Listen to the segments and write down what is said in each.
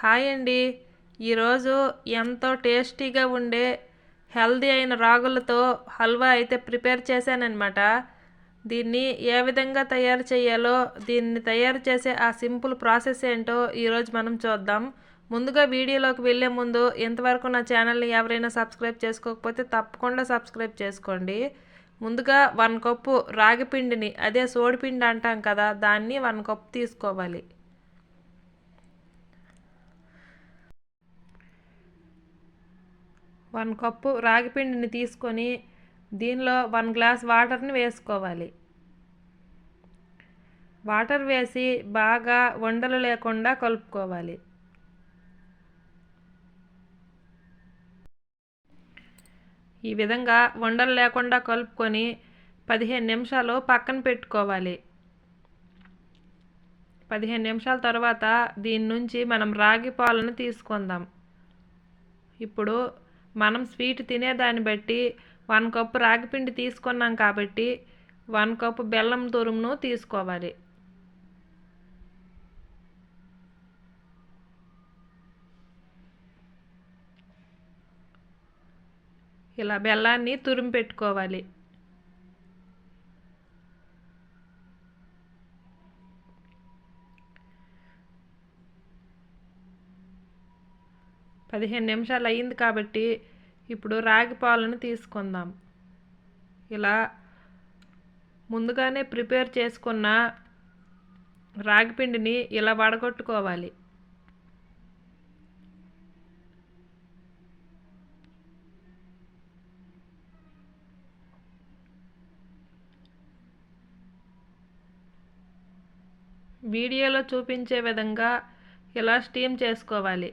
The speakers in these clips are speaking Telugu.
హాయ్ అండి. ఈరోజు ఎంతో టేస్టీగా ఉండే హెల్దీ అయిన రాగులతో హల్వా అయితే ప్రిపేర్ చేశానన్నమాట. దీన్ని ఏ విధంగా తయారు చేయాలో దీన్ని తయారు చేసే ఆ సింపుల్ ప్రాసెస్ ఏంటో ఈరోజు మనం చూద్దాం. ముందుగా వీడియోలోకి వెళ్ళే ముందు ఇంతవరకు నా ఛానల్ని ఎవరైనా సబ్స్క్రైబ్ చేసుకోకపోతే తప్పకుండా సబ్స్క్రైబ్ చేసుకోండి. ముందుగా వన్ కప్పు రాగి పిండిని అదే సోడిపిండి అంటాం కదా దాన్ని వన్ కప్పు తీసుకోవాలి. వన్ కప్పు రాగి పిండిని తీసుకొని దీనిలో వన్ గ్లాస్ వాటర్ని వేసుకోవాలి. వాటర్ వేసి బాగా వండలు లేకుండా కలుపుకోవాలి. ఈ విధంగా వండలు లేకుండా కలుపుకొని పదిహేను నిమిషాలు పక్కన పెట్టుకోవాలి. పదిహేను నిమిషాల తర్వాత దీని నుంచి మనం రాగి పాలను తీసుకుందాం. ఇప్పుడు మనం స్వీట్ తినేదాన్ని బట్టి వన్ కప్పు రాగిపిండి తీసుకున్నాం కాబట్టి వన్ కప్పు బెల్లం తురుమును తీసుకోవాలి. ఇలా బెల్లాన్ని తురిమి పెట్టుకోవాలి. పదిహేను నిమిషాలు అయ్యింది కాబట్టి ఇప్పుడు రాగి పాలను తీసుకుందాం. ఇలా ముందుగానే ప్రిపేర్ చేసుకున్న రాగి పిండిని ఇలా వడగొట్టుకోవాలి. వీడియోలో చూపించే విధంగా ఇలా స్టీమ్ చేసుకోవాలి.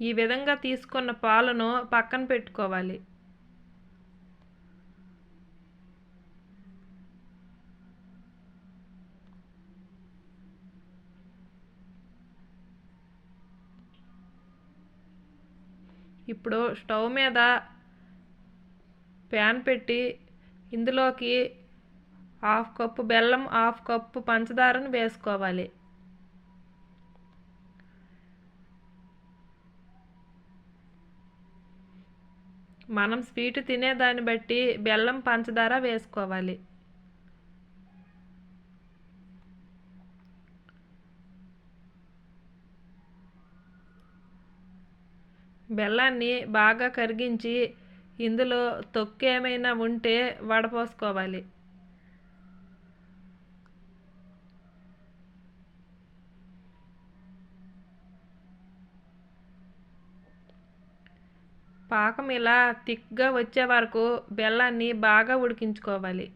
ఈ విధంగా తీసుకున్న పాలను పక్కన పెట్టుకోవాలి. ఇప్పుడు స్టవ్ మీద ప్యాన్ పెట్టి ఇందులోకి హాఫ్ కప్పు బెల్లం హాఫ్ కప్పు పంచదారను వేసుకోవాలి. మనం స్వీట్ తినేదాన్ని బట్టి బెల్లం పంచదార వేసుకోవాలి. బెల్లాన్ని బాగా కరిగించి ఇందులో తొక్కు ఏమైనా ఉంటే వడపోసుకోవాలి. పాకం ఇలా థిక్గా వచ్చే వరకు బెల్లాన్ని బాగా ఉడికించుకోవాలి.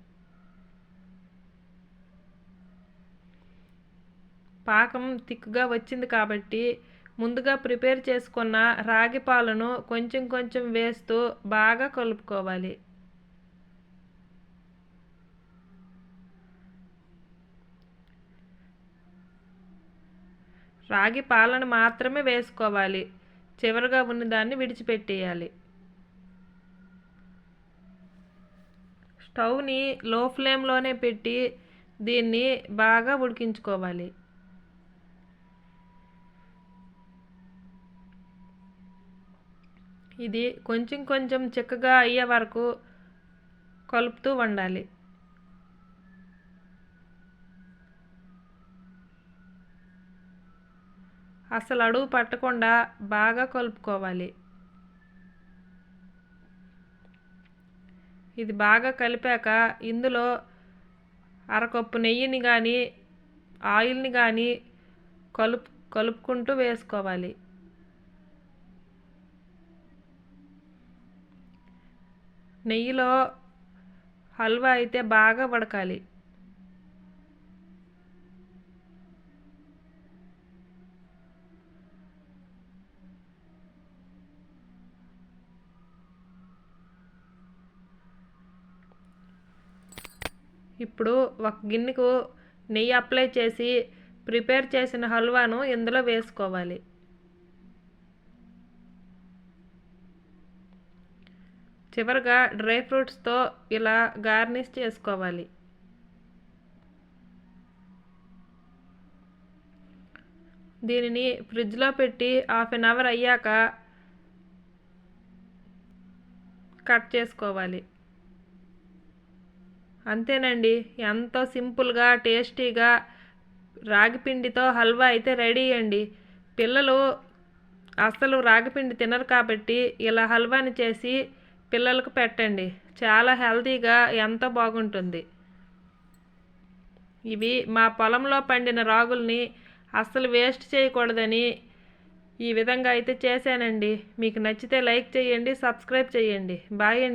పాకం థిక్గా వచ్చింది కాబట్టి ముందుగా ప్రిపేర్ చేసుకున్న రాగి పాలను కొంచెం కొంచెం వేస్తూ బాగా కలుపుకోవాలి. రాగి పాలను మాత్రమే వేసుకోవాలి. చివరిగా ఉన్నదాన్ని విడిచిపెట్టేయాలి. స్టవ్ని లో ఫ్లేమ్లోనే పెట్టి దీన్ని బాగా ఉడికించుకోవాలి. ఇది కొంచెం కొంచెం చిక్కగా అయ్యే వరకు కలుపుతూ వండాలి. అసలు అడుగు పట్టకుండా బాగా కలుపుకోవాలి. ఇది బాగా కలిపాక ఇందులో అరకప్పు నెయ్యిని కానీ ఆయిల్ని కానీ కలుపు కలుపుకుంటూ వేసుకోవాలి. నెయ్యిలో హల్వా అయితే బాగా ఉడకాలి ఇప్పుడు ఒక గిన్నెకు నెయ్యి అప్లై చేసి ప్రిపేర్ చేసిన హల్వాను ఇందులో వేసుకోవాలి. చివరగా డ్రై ఫ్రూట్స్తో ఇలా గార్నిష్ చేసుకోవాలి. దీనిని ఫ్రిడ్జ్లో పెట్టి హాఫ్ అన్ అవర్ అయ్యాక కట్ చేసుకోవాలి. అంతేనండి. ఎంతో సింపుల్గా టేస్టీగా రాగిపిండితో హల్వా అయితే రెడీ అండి. పిల్లలు అస్సలు రాగిపిండి తినరు కాబట్టి ఇలా హల్వాని చేసి పిల్లలకు పెట్టండి. చాలా హెల్తీగా ఎంతో బాగుంటుంది. ఇవి మా పొలంలో పండిన రాగుల్ని అస్సలు వేస్ట్ చేయకూడదని ఈ విధంగా అయితే చేశానండి. మీకు నచ్చితే లైక్ చేయండి సబ్స్క్రైబ్ చేయండి. బాయ్ అండి.